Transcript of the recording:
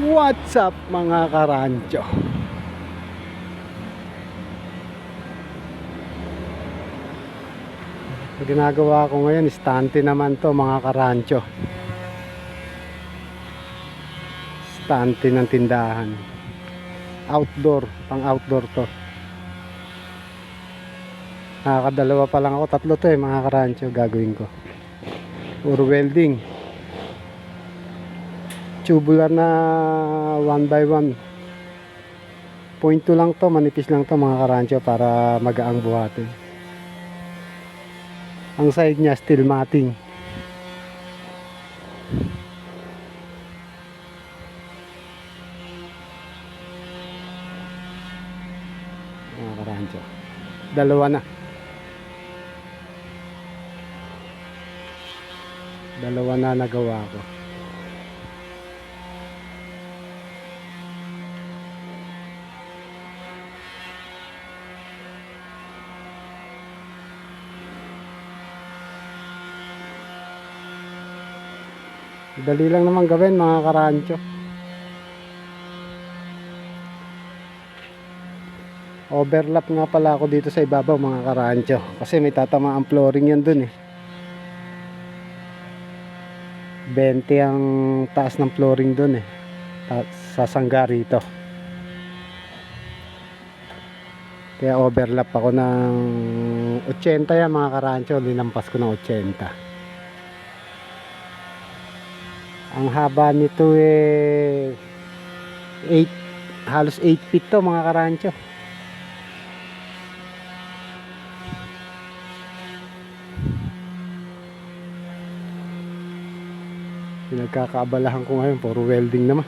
What's up mga karancho? Ginagawa ko ngayon, stante naman to mga karancho. Stante ng tindahan. Outdoor, pang outdoor to. Nakakadalawa pa lang ako, tatlo to eh mga karancho gagawin ko. Puro welding tubular na 1 by 1 point 2 lang to manipis lang to mga karancho para magaang buhatin. Ang side niya steel matting. Mga karancho dalawa na. Dalawa na nagawa ko Dali lang naman gawin mga karancho. Overlap nga pala ako dito sa ibabaw mga karancho. Kasi may tatama ang flooring yan dun eh. 20 ang taas ng flooring dun eh. Ta- sa sangga rito. Kaya overlap ako ng 80 yan mga karancho. Linampas ko ng 80. Ang haba nito eh 8 halos 8 feet to mga karancho. Pinagkakaabalahan ko ngayon puro welding naman.